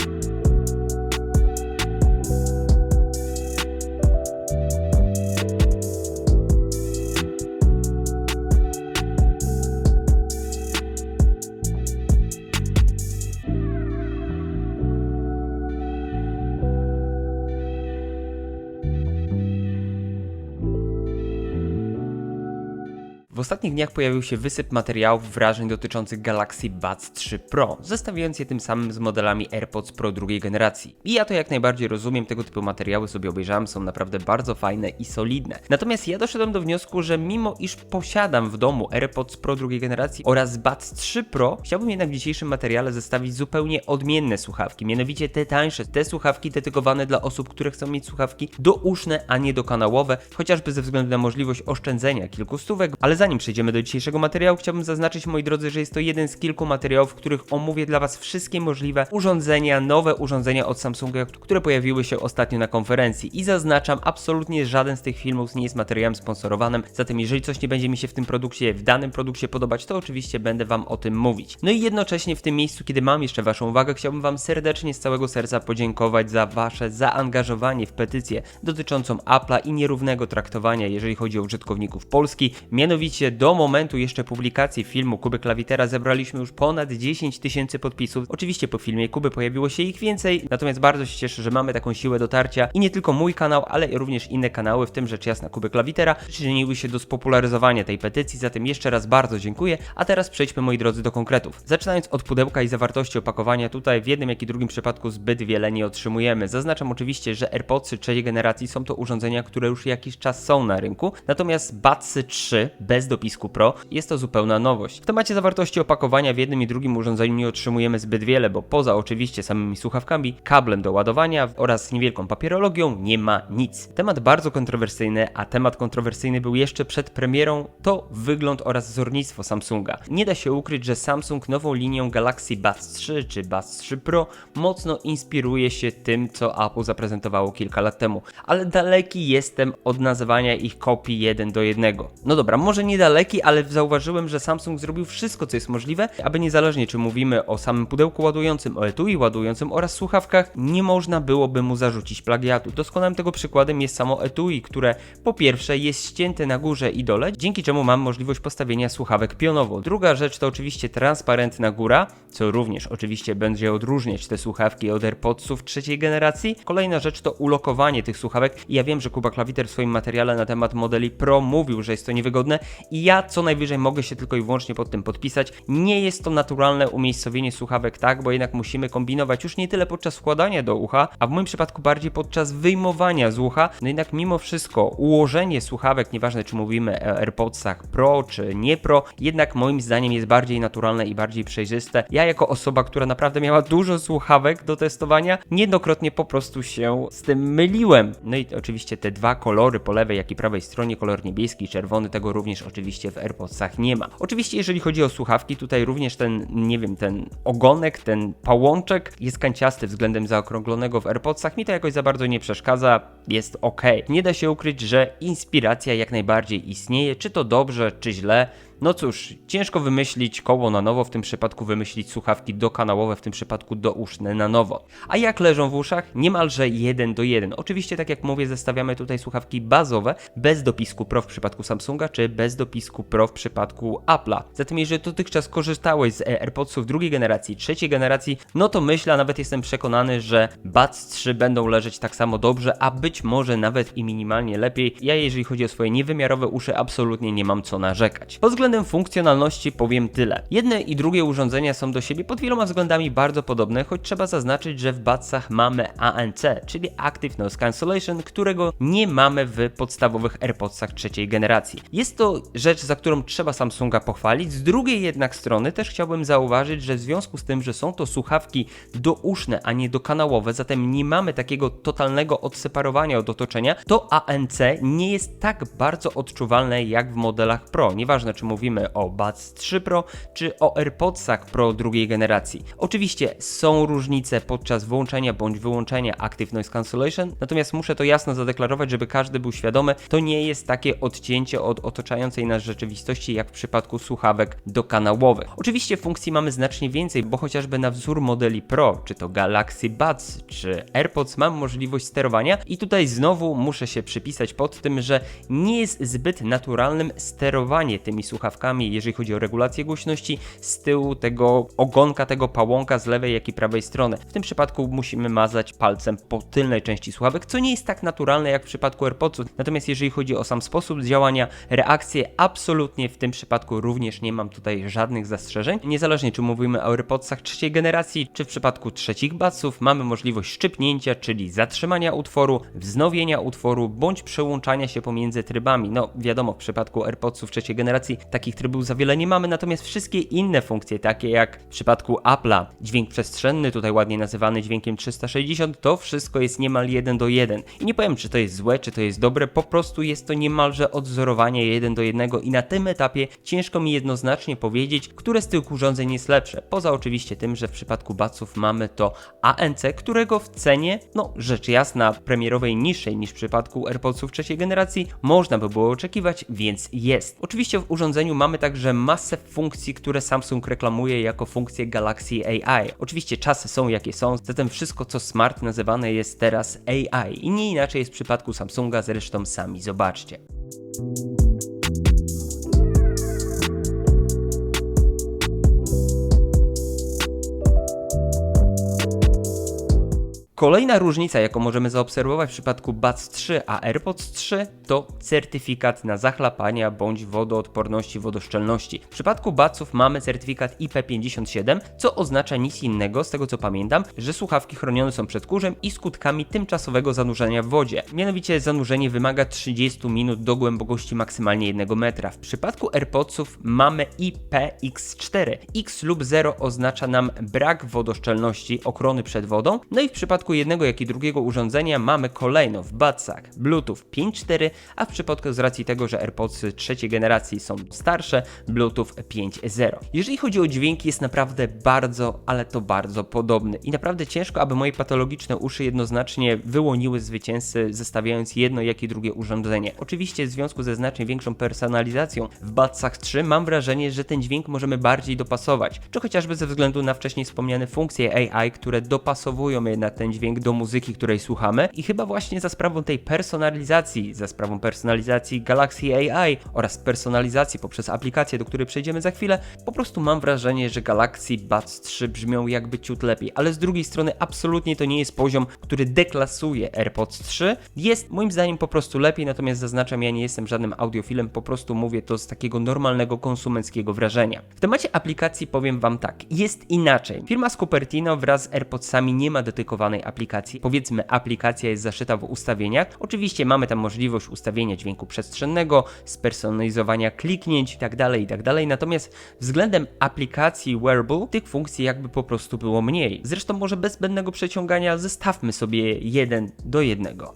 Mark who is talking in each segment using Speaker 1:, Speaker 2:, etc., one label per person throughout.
Speaker 1: W ostatnich dniach pojawił się wysyp materiałów wrażeń dotyczących Galaxy Buds 3 Pro, zestawiając je tym samym z modelami AirPods Pro drugiej generacji. I ja to jak najbardziej rozumiem, tego typu materiały sobie obejrzałem, są naprawdę bardzo fajne i solidne. Natomiast ja doszedłem do wniosku, że mimo iż posiadam w domu AirPods Pro drugiej generacji oraz Buds 3 Pro, chciałbym jednak w dzisiejszym materiale zestawić zupełnie odmienne słuchawki, mianowicie te tańsze, te słuchawki dedykowane dla osób, które chcą mieć słuchawki douszne, a nie dokanałowe, chociażby ze względu na możliwość oszczędzenia kilku stówek, ale zanim przejdziemy do dzisiejszego materiału, chciałbym zaznaczyć, moi drodzy, że jest to jeden z kilku materiałów, w których omówię dla Was wszystkie możliwe urządzenia, nowe urządzenia od Samsunga, które pojawiły się ostatnio na konferencji. I zaznaczam, absolutnie żaden z tych filmów nie jest materiałem sponsorowanym, zatem jeżeli coś nie będzie mi się w tym produkcie, w danym produkcie podobać, to oczywiście będę Wam o tym mówić. No i jednocześnie w tym miejscu, kiedy mam jeszcze Waszą uwagę, chciałbym Wam serdecznie z całego serca podziękować za Wasze zaangażowanie w petycję dotyczącą Apple'a i nierównego traktowania, jeżeli chodzi o użytkowników Polski. Mianowicie do momentu jeszcze publikacji filmu Kuby Klawitera zebraliśmy już ponad 10 tysięcy podpisów. Oczywiście po filmie Kuby pojawiło się ich więcej, natomiast bardzo się cieszę, że mamy taką siłę dotarcia i nie tylko mój kanał, ale również inne kanały, w tym rzecz jasna Kuby Klawitera, przyczyniły się do spopularyzowania tej petycji, zatem jeszcze raz bardzo dziękuję, a teraz przejdźmy moi drodzy do konkretów. Zaczynając od pudełka i zawartości opakowania, tutaj w jednym jak i drugim przypadku zbyt wiele nie otrzymujemy. Zaznaczam oczywiście, że AirPodsy trzeciej generacji są to urządzenia, które już jakiś czas są na rynku, natomiast Budsy 3 bez dopisku Pro jest to zupełna nowość. W temacie zawartości opakowania w jednym i drugim urządzeniu nie otrzymujemy zbyt wiele, bo poza oczywiście samymi słuchawkami, kablem do ładowania oraz niewielką papierologią nie ma nic. Temat bardzo kontrowersyjny, a temat kontrowersyjny był jeszcze przed premierą, to wygląd oraz wzornictwo Samsunga. Nie da się ukryć, że Samsung nową linią Galaxy Buds 3 czy Buds 3 Pro mocno inspiruje się tym, co Apple zaprezentowało kilka lat temu, ale daleki jestem od nazywania ich kopii jeden do jednego. No dobra, może nie daleki, ale zauważyłem, że Samsung zrobił wszystko, co jest możliwe, aby niezależnie czy mówimy o samym pudełku ładującym, o etui ładującym oraz słuchawkach, nie można byłoby mu zarzucić plagiatu. Doskonałym tego przykładem jest samo etui, które po pierwsze jest ścięte na górze i dole, dzięki czemu mam możliwość postawienia słuchawek pionowo. Druga rzecz to oczywiście transparentna góra, co również oczywiście będzie odróżniać te słuchawki od AirPodsów trzeciej generacji. Kolejna rzecz to ulokowanie tych słuchawek. I Ja wiem, że Kuba Klawiter w swoim materiale na temat modeli Pro mówił, że jest to niewygodne i ja co najwyżej mogę się tylko i wyłącznie pod tym podpisać. Nie jest to naturalne umiejscowienie słuchawek tak, bo jednak musimy kombinować już nie tyle podczas wkładania do ucha, a w moim przypadku bardziej podczas wyjmowania z ucha. No jednak mimo wszystko ułożenie słuchawek, nieważne czy mówimy o AirPodsach Pro czy nie Pro, jednak moim zdaniem jest bardziej naturalne i bardziej przejrzyste. Ja jako osoba, która naprawdę miała dużo słuchawek do testowania, niejednokrotnie po prostu się z tym myliłem. No i oczywiście te dwa kolory po lewej jak i prawej stronie, kolor niebieski i czerwony, tego również oczywiście w AirPodsach nie ma. Oczywiście jeżeli chodzi o słuchawki, tutaj również ten, nie wiem, ten ogonek, ten pałączek jest kanciasty względem zaokrąglonego w AirPodsach. Mi to jakoś za bardzo nie przeszkadza, jest ok. Nie da się ukryć, że inspiracja jak najbardziej istnieje, czy to dobrze, czy źle. No cóż, ciężko wymyślić koło na nowo, w tym przypadku wymyślić słuchawki dokanałowe, w tym przypadku douszne na nowo. A jak leżą w uszach? Niemalże jeden do jeden. Oczywiście, tak jak mówię, zestawiamy tutaj słuchawki bazowe, bez dopisku Pro w przypadku Samsunga, czy bez dopisku Pro w przypadku Apple'a. Zatem jeżeli dotychczas korzystałeś z AirPodsów drugiej generacji, trzeciej generacji, no to myślę, a nawet jestem przekonany, że Buds 3 będą leżeć tak samo dobrze, a być może nawet i minimalnie lepiej. Ja jeżeli chodzi o swoje niewymiarowe uszy, absolutnie nie mam co narzekać. Pod względem funkcjonalności powiem tyle. Jedne i drugie urządzenia są do siebie pod wieloma względami bardzo podobne, choć trzeba zaznaczyć, że w Budsach mamy ANC, czyli Active Noise Cancellation, którego nie mamy w podstawowych AirPodsach trzeciej generacji. Jest to rzecz, za którą trzeba Samsunga pochwalić. Z drugiej jednak strony też chciałbym zauważyć, że w związku z tym, że są to słuchawki douszne, a nie dokanałowe, zatem nie mamy takiego totalnego odseparowania od otoczenia, to ANC nie jest tak bardzo odczuwalne jak w modelach Pro. Nieważne, czy mówimy mówimy o Buds 3 Pro czy o AirPodsach Pro drugiej generacji. Oczywiście są różnice podczas włączenia bądź wyłączenia Active Noise Cancellation, natomiast muszę to jasno zadeklarować, żeby każdy był świadomy, to nie jest takie odcięcie od otaczającej nas rzeczywistości jak w przypadku słuchawek dokanałowych. Oczywiście funkcji mamy znacznie więcej, bo chociażby na wzór modeli Pro, czy to Galaxy Buds, czy AirPods mam możliwość sterowania i tutaj znowu muszę się przypisać pod tym, że nie jest zbyt naturalnym sterowanie tymi słuchawkami, jeżeli chodzi o regulację głośności z tyłu tego ogonka, tego pałąka z lewej, jak i prawej strony. W tym przypadku musimy mazać palcem po tylnej części słuchawek, co nie jest tak naturalne jak w przypadku AirPodsów. Natomiast jeżeli chodzi o sam sposób działania, reakcję, absolutnie w tym przypadku również nie mam tutaj żadnych zastrzeżeń. Niezależnie czy mówimy o AirPodsach trzeciej generacji, czy w przypadku trzecich Budsów, mamy możliwość szczypnięcia, czyli zatrzymania utworu, wznowienia utworu, bądź przełączania się pomiędzy trybami. No wiadomo, w przypadku AirPodsów trzeciej generacji takich trybów za wiele nie mamy, natomiast wszystkie inne funkcje, takie jak w przypadku Apple'a, dźwięk przestrzenny, tutaj ładnie nazywany dźwiękiem 360, to wszystko jest niemal jeden do jeden. I nie powiem, czy to jest złe, czy to jest dobre, po prostu jest to niemalże odzorowanie jeden do jednego i na tym etapie ciężko mi jednoznacznie powiedzieć, które z tych urządzeń jest lepsze. Poza oczywiście tym, że w przypadku Budsów mamy to ANC, którego w cenie, no rzecz jasna, premierowej niższej niż w przypadku AirPodsów trzeciej generacji, można by było oczekiwać, więc jest. Oczywiście w urządzeniu mamy także masę funkcji, które Samsung reklamuje jako funkcje Galaxy AI. Oczywiście czasy są jakie są, zatem wszystko co smart nazywane jest teraz AI i nie inaczej jest w przypadku Samsunga, zresztą sami zobaczcie. Kolejna różnica, jaką możemy zaobserwować w przypadku Buds 3 a AirPods 3 to certyfikat na zachlapania bądź wodoodporności, wodoszczelności. W przypadku Budsów mamy certyfikat IP57, co oznacza nic innego, z tego co pamiętam, że słuchawki chronione są przed kurzem i skutkami tymczasowego zanurzenia w wodzie. Mianowicie zanurzenie wymaga 30 minut do głębokości maksymalnie 1 metra. W przypadku AirPodsów mamy IPX4. X lub 0 oznacza nam brak wodoszczelności, ochrony przed wodą, no i w przypadku jednego jak i drugiego urządzenia mamy kolejno w Budsach Bluetooth 5.4, a w przypadku z racji tego, że AirPods trzeciej generacji są starsze, Bluetooth 5.0. Jeżeli chodzi o dźwięki jest naprawdę bardzo, ale to bardzo podobny i naprawdę ciężko, aby moje patologiczne uszy jednoznacznie wyłoniły zwycięzcy, zestawiając jedno jak i drugie urządzenie. Oczywiście w związku ze znacznie większą personalizacją w Budsach 3 mam wrażenie, że ten dźwięk możemy bardziej dopasować, czy chociażby ze względu na wcześniej wspomniane funkcje AI, które dopasowują jednak ten dźwięk do muzyki, której słuchamy i chyba właśnie za sprawą tej personalizacji, za sprawą personalizacji Galaxy AI oraz personalizacji poprzez aplikację, do której przejdziemy za chwilę, po prostu mam wrażenie, że Galaxy Buds 3 brzmią jakby ciut lepiej, ale z drugiej strony absolutnie to nie jest poziom, który deklasuje AirPods 3. Jest moim zdaniem po prostu lepiej, natomiast zaznaczam, ja nie jestem żadnym audiofilem, po prostu mówię to z takiego normalnego konsumenckiego wrażenia. W temacie aplikacji powiem Wam tak, jest inaczej. Firma z Cupertino wraz z AirPodsami nie ma dedykowanej aplikacji. Powiedzmy, aplikacja jest zaszyta w ustawieniach. Oczywiście mamy tam możliwość ustawienia dźwięku przestrzennego, spersonalizowania kliknięć itd., tak itd. Tak natomiast względem aplikacji Wearable tych funkcji jakby po prostu było mniej. Zresztą może bez zbędnego przeciągania zestawmy sobie jeden do jednego.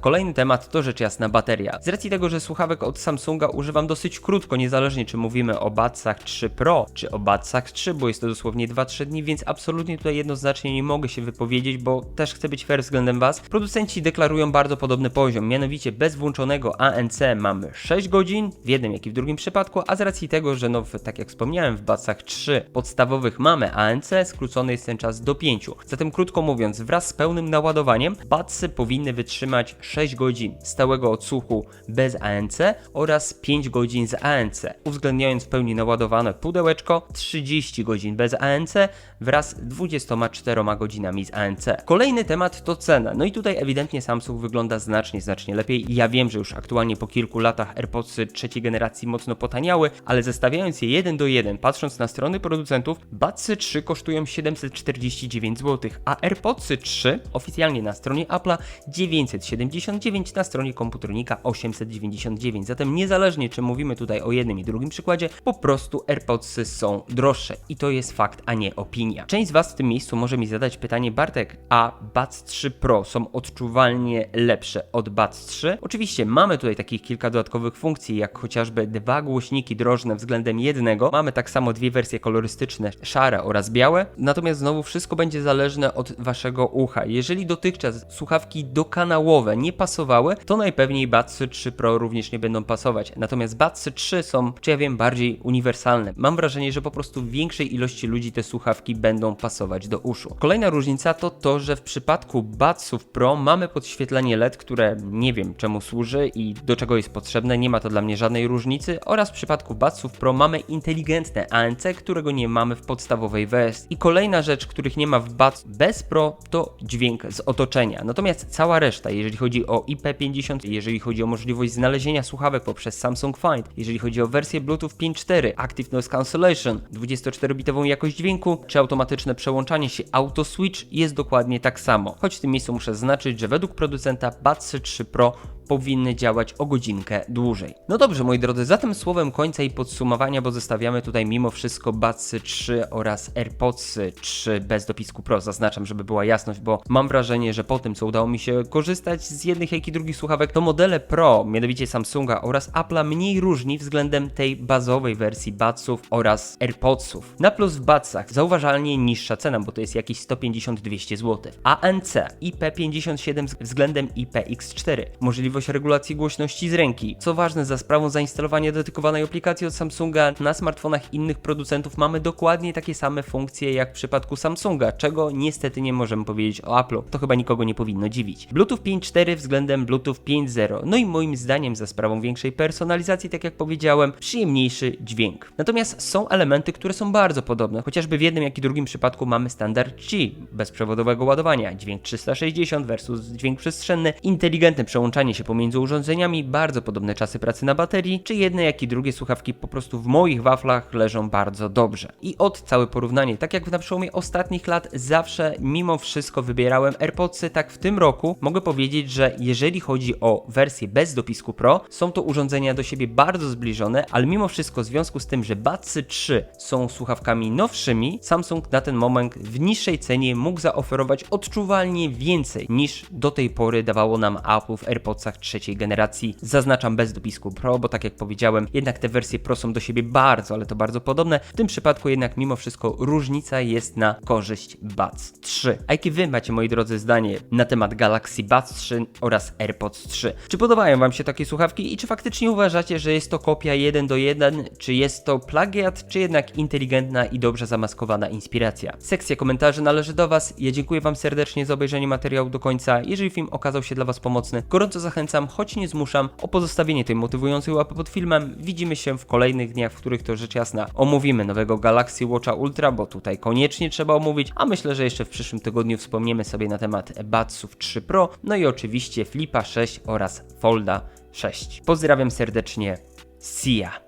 Speaker 1: Kolejny temat to rzecz jasna bateria. Z racji tego, że słuchawek od Samsunga używam dosyć krótko, niezależnie czy mówimy o Budsach 3 Pro, czy o Budsach 3, bo jest to dosłownie 2-3 dni, więc absolutnie tutaj jednoznacznie nie mogę się wypowiedzieć, bo też chcę być fair względem Was. Producenci deklarują bardzo podobny poziom, mianowicie bez włączonego ANC mamy 6 godzin, w jednym jak i w drugim przypadku, a z racji tego, że no, tak jak wspomniałem, w Budsach 3 podstawowych mamy ANC, skrócony jest ten czas do 5. Zatem krótko mówiąc, wraz z pełnym naładowaniem, Budsy powinny wytrzymać 6 godzin stałego odsłuchu bez ANC oraz 5 godzin z ANC, uwzględniając w pełni naładowane pudełeczko 30 godzin bez ANC wraz z 24 godzinami z ANC. Kolejny temat to cena. No i tutaj ewidentnie Samsung wygląda znacznie, znacznie lepiej. Ja wiem, że już aktualnie po kilku latach AirPodsy trzeciej generacji mocno potaniały, ale zestawiając je jeden do jeden, patrząc na strony producentów, Budsy 3 kosztują 749 zł, a AirPodsy 3 oficjalnie na stronie Apple'a 970 899, na stronie komputernika 899. Zatem niezależnie czy mówimy tutaj o jednym i drugim przykładzie, po prostu AirPodsy są droższe i to jest fakt, a nie opinia. Część z Was w tym miejscu może mi zadać pytanie, Bartek, a Buds 3 Pro są odczuwalnie lepsze od Buds 3? Oczywiście mamy tutaj takich kilka dodatkowych funkcji, jak chociażby dwa głośniki drożne względem jednego. Mamy tak samo dwie wersje kolorystyczne, szare oraz białe. Natomiast znowu wszystko będzie zależne od Waszego ucha. Jeżeli dotychczas słuchawki dokanałowe nie pasowały, to najpewniej Budsy 3 Pro również nie będą pasować. Natomiast Budsy 3 są, czy ja wiem, bardziej uniwersalne. Mam wrażenie, że po prostu większej ilości ludzi te słuchawki będą pasować do uszu. Kolejna różnica to to, że w przypadku Budsów Pro mamy podświetlenie LED, które nie wiem czemu służy i do czego jest potrzebne, nie ma to dla mnie żadnej różnicy oraz w przypadku Budsów Pro mamy inteligentne ANC, którego nie mamy w podstawowej wersji. I kolejna rzecz, których nie ma w Buds bez Pro to dźwięk z otoczenia. Natomiast cała reszta, jeżeli chodzi o IP50, jeżeli chodzi o możliwość znalezienia słuchawek poprzez Samsung Find, jeżeli chodzi o wersję Bluetooth 5.4, Active Noise Cancellation, 24-bitową jakość dźwięku, czy automatyczne przełączanie się Auto Switch jest dokładnie tak samo. Choć w tym miejscu muszę zaznaczyć, że według producenta Budsy 3 Pro powinny działać o godzinkę dłużej. No dobrze, moi drodzy, zatem słowem końca i podsumowania, bo zostawiamy tutaj mimo wszystko Budsy 3 oraz AirPodsy 3 bez dopisku Pro. Zaznaczam, żeby była jasność, bo mam wrażenie, że po tym, co udało mi się korzystać z jednych, jak i drugich słuchawek, to modele Pro, mianowicie Samsunga oraz Apple'a mniej różni względem tej bazowej wersji Budsów oraz AirPodsów. Na plus w Budsach zauważalnie niższa cena, bo to jest jakieś 150-200 zł. ANC IP57 względem IPX4. Możliwość regulacji głośności z ręki. Co ważne, za sprawą zainstalowania dedykowanej aplikacji od Samsunga na smartfonach innych producentów mamy dokładnie takie same funkcje jak w przypadku Samsunga, czego niestety nie możemy powiedzieć o Apple'u. To chyba nikogo nie powinno dziwić. Bluetooth 5.4 względem Bluetooth 5.0. No i moim zdaniem za sprawą większej personalizacji, tak jak powiedziałem, przyjemniejszy dźwięk. Natomiast są elementy, które są bardzo podobne. Chociażby w jednym, jak i drugim przypadku mamy standard Qi, bezprzewodowego ładowania, dźwięk 360 versus dźwięk przestrzenny, inteligentne przełączanie się pomiędzy urządzeniami, bardzo podobne czasy pracy na baterii, czy jedne, jak i drugie słuchawki po prostu w moich waflach leżą bardzo dobrze. I od całe porównanie, tak jak na przełomie ostatnich lat, zawsze mimo wszystko wybierałem AirPodsy, tak w tym roku mogę powiedzieć, że jeżeli chodzi o wersję bez dopisku Pro, są to urządzenia do siebie bardzo zbliżone, ale mimo wszystko w związku z tym, że Budsy 3 są słuchawkami nowszymi, Samsung na ten moment w niższej cenie mógł zaoferować odczuwalnie więcej niż do tej pory dawało nam Apple w AirPodsach trzeciej generacji. Zaznaczam bez dopisku Pro, bo tak jak powiedziałem, jednak te wersje Pro są do siebie bardzo, ale to bardzo podobne. W tym przypadku jednak mimo wszystko różnica jest na korzyść Buds 3. A jakie wy macie, moi drodzy, zdanie na temat Galaxy Buds 3 oraz AirPods 3? Czy podobają wam się takie słuchawki i czy faktycznie uważacie, że jest to kopia 1 do 1, czy jest to plagiat, czy jednak inteligentna i dobrze zamaskowana inspiracja? Sekcja komentarzy należy do was. Ja dziękuję wam serdecznie za obejrzenie materiału do końca. Jeżeli film okazał się dla was pomocny, gorąco zachęcam, choć nie zmuszam, o pozostawienie tej motywującej łapy pod filmem. Widzimy się w kolejnych dniach, w których to rzecz jasna omówimy nowego Galaxy Watcha Ultra, bo tutaj koniecznie trzeba omówić, a myślę, że jeszcze w przyszłym tygodniu wspomniemy sobie na temat Budsów 3 Pro, no i oczywiście Flipa 6 oraz Folda 6. Pozdrawiam serdecznie. See ya!